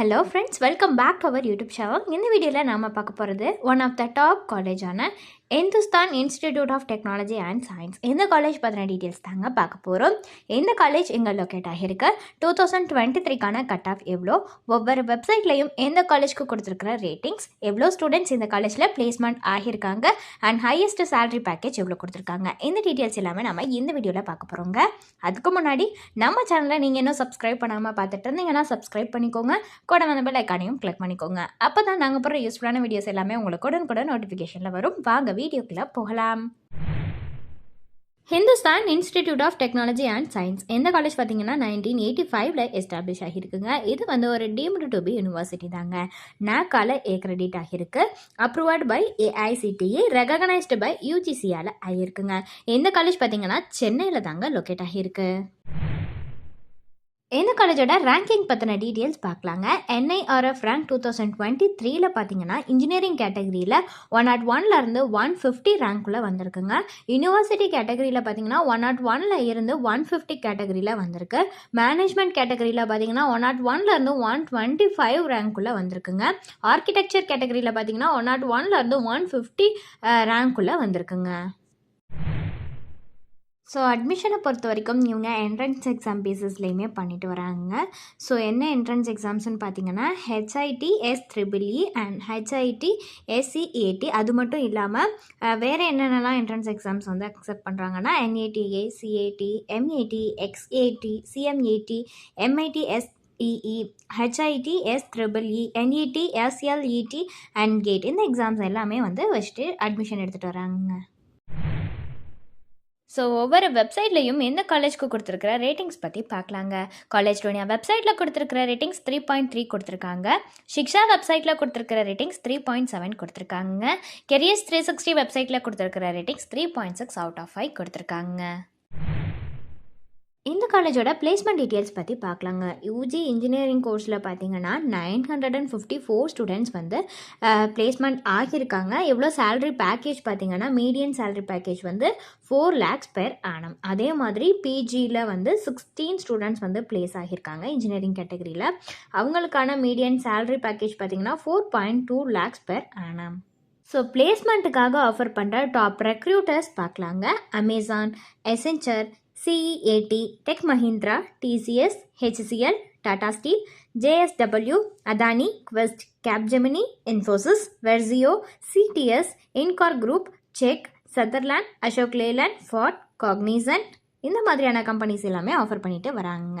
Hello friends welcome back to our YouTube channel இந்த வீடியோவில் நாம் பார்க்க போகிறது one of the top காலேஜான Hindustan institute of technology and science இந்த காலேஜ் பற்றின டீட்டெயில்ஸ் தாங்க பார்க்க போகிறோம் இந்த காலேஜ் இங்கே லொக்கேட் ஆகியிருக்கு? டூ தௌசண்ட் டுவெண்ட்டி த்ரீக்கான கட் ஆஃப் எவ்வளோ? ஒவ்வொரு வெப்சைட்லையும் எந்த காலேஜ்க்கு கொடுத்துருக்குற ரேட்டிங்ஸ் எவ்வளோ ஸ்டூடெண்ட்ஸ் இந்த காலேஜில் பிளேஸ்மெண்ட் ஆகியிருக்காங்க? அண்ட் ஹையஸ்ட் சேலரி பேக்கேஜ் எவ்வளோ கொடுத்துருக்காங்க? இந்த டீட்டெயில்ஸ் எல்லாமே நம்ம இந்த வீடியோவில் பார்க்க போகிறோங்க அதுக்கு முன்னாடி நம்ம சேனலை நீங்கள் இன்னும் சப்ஸ்கிரைப் பண்ணாமல் பார்த்துட்டு இருந்தீங்கன்னா சப்ஸ்கிரைப் பண்ணிக்கோங்க. கூட வந்து பெல் ஐக்கானையும் கிளிக் பண்ணிக்கோங்க. அப்போ தான் நாங்கள் போகிற யூஸ்ஃபுல்லான வீடியோஸ் எல்லாமே உங்களுக்கு உடனுக்குடன் நோட்டிஃபிகேஷனில் வரும். வாங்க வீடியோக்குள்ளே போகலாம். Hindustan institute of technology and science எந்த காலேஜ் பார்த்தீங்கன்னா நைன்டீன் எயிட்டி ஃபைவ்ல எஸ்டாப்ளிஷ் ஆகியிருக்குங்க. இது வந்து ஒரு டீம்டு டு பி யூனிவர்சிட்டி தாங்க. நாக்கால ஏ கிரெடிட் ஆகியிருக்கு approved by AICTE recognised by யூஜிசியால் ஆகியிருக்குங்க. எந்த காலேஜ் பார்த்தீங்கன்னா சென்னையில் தாங்க லொக்கேட் ஆகியிருக்கு. இந்த காலேஜோட ரேங்கிங் பற்றின டீட்டெயில்ஸ் பார்க்கலாங்க. NIRF rank two thousand twenty த்ரீல பார்த்தீங்கன்னா இன்ஜினியரிங் கேட்டகரியில் ஒன் நாட் ஒன்லேருந்து ஒன் ஃபிஃப்டி ரேங்க்குள்ளே வந்திருக்குங்க. யூனிவர்சிட்டி கேட்டகரியில் பார்த்தீங்கன்னா ஒன் நாட் ஒன்ல இருந்து ஒன் ஃபிஃப்டி கேட்டகரியில் வந்திருக்கு. மேனேஜ்மெண்ட் கேட்டகரியில் பார்த்தீங்கன்னா ஒன் நாட் ஒன்லேருந்து ஒன் டுவெண்ட்டி ஃபைவ் ரேங்க்குள்ளே வந்திருக்குங்க. ஆர்கிடெக்சர் கேட்டகரியில் பார்த்தீங்கன்னா ஒன் நாட் ஒன்லேருந்து ஒன் ஃபிஃப்டி ரேங்க்குள்ளே வந்திருக்குங்க. ஸோ அட்மிஷனை பொறுத்த வரைக்கும் இவங்க என்ட்ரன்ஸ் எக்ஸாம் பேசிஸ்லேயுமே பண்ணிட்டு வராங்க. ஸோ என்ன என்ட்ரன்ஸ் எக்ஸாம்ஸ்னு பார்த்தீங்கன்னா HIT S triple E and HIT SCAT அது மட்டும் இல்லாமல் வேறு என்னென்னலாம் என்ட்ரன்ஸ் எக்ஸாம்ஸ் வந்து அக்செப்ட் பண்ணுறாங்கன்னா NATA CAT MAT XAT CMAT MIT S EE HIT S triple E NET SLET and GATE இந்த எக்ஸாம்ஸ் எல்லாமே வந்து வச்சுட்டு அட்மிஷன் எடுத்துகிட்டு வராங்க. ஸோ ஒவ்வொரு வெப்சைட்லையும் எந்த காலேஜ்க்கு கொடுத்துருக்குற ரேட்டிங்ஸ் பற்றி பார்க்கலாங்க. காலேஜ் டோனியா வெப்சைட்டில் கொடுத்துருக்குற ரேட்டிங்ஸ் த்ரீ பாயிண்ட் த்ரீ கொடுத்துருக்காங்க. ஷிக்ஷா வெப்சைட்டில் கொடுத்துருக்குற ரேட்டிங்ஸ் த்ரீ பாயிண்ட் செவன் கொடுத்துருக்காங்க. கெரியர்ஸ் த்ரீ சிக்ஸ்டி வெப்சைட்டில் கொடுத்துருக்குற ratings three point six out of five கொடுத்துருக்காங்க. இந்த காலேஜோட பிளேஸ்மெண்ட் டீட்டெயில்ஸ் பற்றி பார்க்கலாங்க. யூஜி இன்ஜினியரிங் கோர்ஸில் பார்த்தீங்கன்னா nine hundred and fifty four students வந்து பிளேஸ்மெண்ட் ஆகியிருக்காங்க. எவ்வளோ சேலரி பேக்கேஜ் பார்த்தீங்கன்னா மீடியன் சேலரி பேக்கேஜ் வந்து ஃபோர் லேக்ஸ் பெர் ஆனம் அதே மாதிரி பிஜியில் வந்து சிக்ஸ்டீன் ஸ்டூடெண்ட்ஸ் வந்து பிளேஸ் ஆகியிருக்காங்க இன்ஜினியரிங் கேட்டகரியில் அவங்களுக்கான மீடியன் சேலரி பேக்கேஜ் பார்த்தீங்கன்னா four point two lakhs per annum so பிளேஸ்மெண்ட்டுக்காக offer பண்ணுற டாப் ரெக்ரூட்டர்ஸ் பார்க்கலாங்க. Amazon Accenture CEAT Tech Mahindra TCS HCL Tata Steel JSW Adani Quest Capgemini Infosys வெர்சியோ CTS இன்கார் group check Sutherland Ashok Leyland Ford Cognizant இந்த மாதிரியான companies எல்லாமே offer பண்ணிட்டு வராங்க.